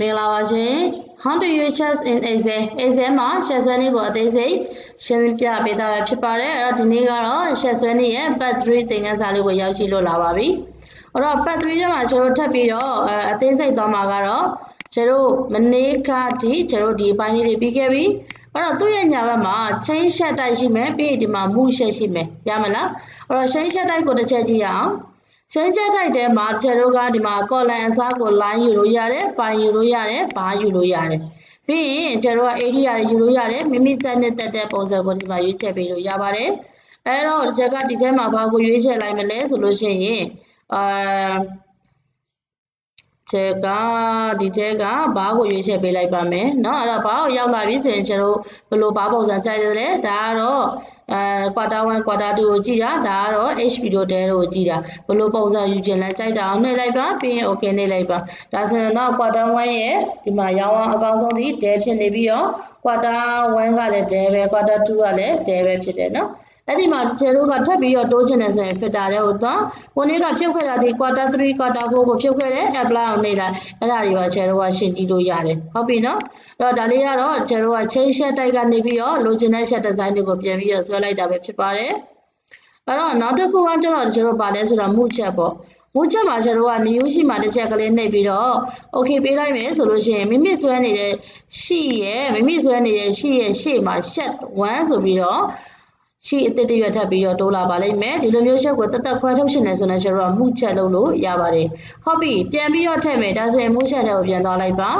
မင်္ဂလာပါရှင် How to use chess in Excel Excel မှာ share ဆွဲနည်းကိုအသေးစိတ်ရှင်းပြပေးတာပဲဖြစ်ပါတယ်အဲ့တော့ဒီနေ့ကတော့ share ဆွဲနည်းရဲ့ part 3သင်ခန်းစာလေးကိုရောက်ရှိလို့လာပါပြီအဲ့တော့ part 3ထဲမှာကျွန်တော်ထပ်ပြီးတော့အသေးစိတ်သွားမှာကတော့ကျွန်တော်မနေ့ကဒီကျွန်တော်ဒီအပိုင်းလေးတွေပြီးခဲ့ပြီအဲ့တော့သူ့ရဲ့ညာဘက်မှာ chain shot တိုက်ရှိမယ်ပြီးဒီမှာ move shot ရှိမယ်ရမလားအဲ့တော့ chain shot တိုက်ကိုတစ်ချက်ကြည့်ရအောင် ချင်းချက်ထိုက်တဲ့မှာကျတို့ကဒီမှာ column အစားကို line ယူလို့ရတယ် pi ယူလို့ရတယ် bar ယူလို့ရတယ်ပြီးရင်ကျတို့က area တွေယူလို့ရတယ်မိမိကြိုက်တဲ့တက်တဲ့ပုံစံကိုဒီမှာရွေးချယ်ပေးလို့ရပါတယ်အဲတော့ဒီချက်ကဒီထဲမှာဘာကိုရွေးချယ်လိုက်မလဲဆိုလို့ရှိရင်အာချက်ကဒီချက်ကဘာကိုရွေးချယ်ပေးလိုက်ပါမယ်เนาะအဲ့တော့ဘာကိုရောက်လာပြီဆိုရင်ကျတို့ဘယ်လိုဘာပုံစံကြိုက်တယ်လဲဒါကတော့ အဲ quarter 1 quarter 2ကိုကြည့်တာဒါကတော့ HP တို့တဲတို့ကိုကြည့်တာဘယ်လိုပုံစံယူခြင်းလဲကြိုက်တာအောင်နှိပ်လိုက်ပါပြီးရင် okay နှိပ်လိုက်ပါဒါဆိုရင်တော့ quarter 1ရဲ့ဒီမှာရောင်းအောင်အကောင်းဆုံးဒီတဲဖြစ်နေပြီးတော့ quarter 1ကလည်းတဲပဲ quarter 2ကလည်းတဲပဲဖြစ်တယ်နော် အဲ့ဒီမှာကျတို့ကထပ်ပြီးတော့တိုးချင်တယ်ဆိုရင် filter တဲ့ဟိုတော့ကိုနေ့ကဖြုတ်ခဲ့တာဒီ quarter 3 quarter 4ကိုဖြုတ်ခဲ့တယ် apply အောင်နေတာအဲ့ဒါတွေပါကျတို့ကရှင်းကြည့်လို့ရတယ်ဟုတ်ပြီနော်အဲ့တော့ဒါလေးကတော့ကျတို့က chain shot တိုက်ကနေပြီးတော့လိုချင်တဲ့ shot design တွေကိုပြန်ပြီးတော့ဆွဲလိုက်တာပဲဖြစ်ပါတယ်အဲ့တော့နောက်တစ်ခုကကျတော့ကျတို့ပါလဲဆိုတော့ move chat ပေါ့မူချက်မှာကျတော့က new ရှိမှတစ်ချက်ကလေးနှိပ်ပြီးတော့ okay ပေးလိုက်မယ်ဆိုလို့ရှိရင်မိမိဆွဲနေတဲ့ရှိရဲ့မိမိဆွဲနေတဲ့ရှိရဲ့ရှေ့မှာ shat 1ဆိုပြီးတော့ ရှိအစ်စ်တရွက်ထပ်ပြီးတော့တိုးလာပါလိမ့်မယ်ဒီလိုမျိုးချက်ကိုတက်တက်ခွဲထုတ်ရှင်နေဆိုတော့ကျတော့မှုချက်လုပ်လို့ရပါတယ်ဟုတ်ပြီပြန်ပြီးတော့ထည့်မယ်ဒါဆိုရင်မှုချက်တွေကိုပြန်သွားလိုက်ပါ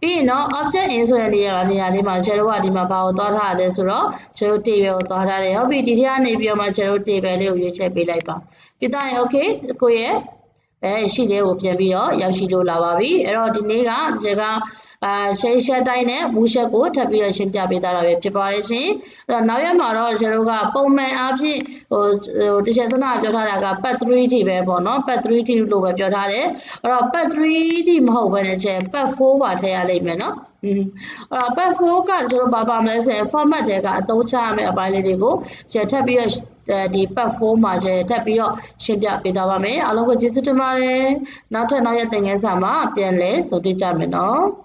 ပြီးရင်တော့ object in ဆိုတဲ့နေရာနေရာလေးမှာကျတော့ကဒီမှာဘာကိုသွားထားရလဲဆိုတော့ကျတော့ table ကိုသွားထားတယ်ဟုတ်ပြီဒီထဲကနေပြီးတော့မှကျတော့ table လေးကိုရွေးချယ်ပေးလိုက်ပါပြီးတော့ရင် okay ကိုရဲ့အဲရှိတဲ့ကိုပြန်ပြီးတော့ရောက်ရှိလို့လာပါပြီအဲ့တော့ဒီနေ့ကဒီက အာရှယ်ရှက်တိုင်းနဲ့မူရှက်ကိုထပ်ပြီးတော့ရှင်းပြပေးသားတာပဲဖြစ်ပါတယ်ရှင်အဲ့တော့နောက်ရက်မှာတော့ကျွန်တော်တို့ကပုံမှန်အားဖြင့်ဟိုဟိုတချင်စနာပြောထားတာက pad 3 t ပဲပေါ့နော် pad 3 t လို့ပဲပြောထားတယ်အဲ့တော့ pad 3 t မဟုတ်ဘဲနဲ့ကျ pad 4ပါထည့်ရလိမ့်မယ်နော်อืมအဲ့တော့ pad 4ကကျွန်တော်ဘာပါမလဲဆိုရင် format တွေကအသုံးချရမယ့်အပိုင်းလေးတွေကိုကျထပ်ပြီးတော့ဒီ pad 4မှာကျထပ်ပြီးတော့ရှင်းပြပေးသွားပါမယ်အားလုံးကိုကျေးဇူးတင်ပါတယ်နောက်ထပ်နောက်ရက်သင်ခန်းစာမှာပြန်လဲဆိုတွေ့ကြမယ်နော်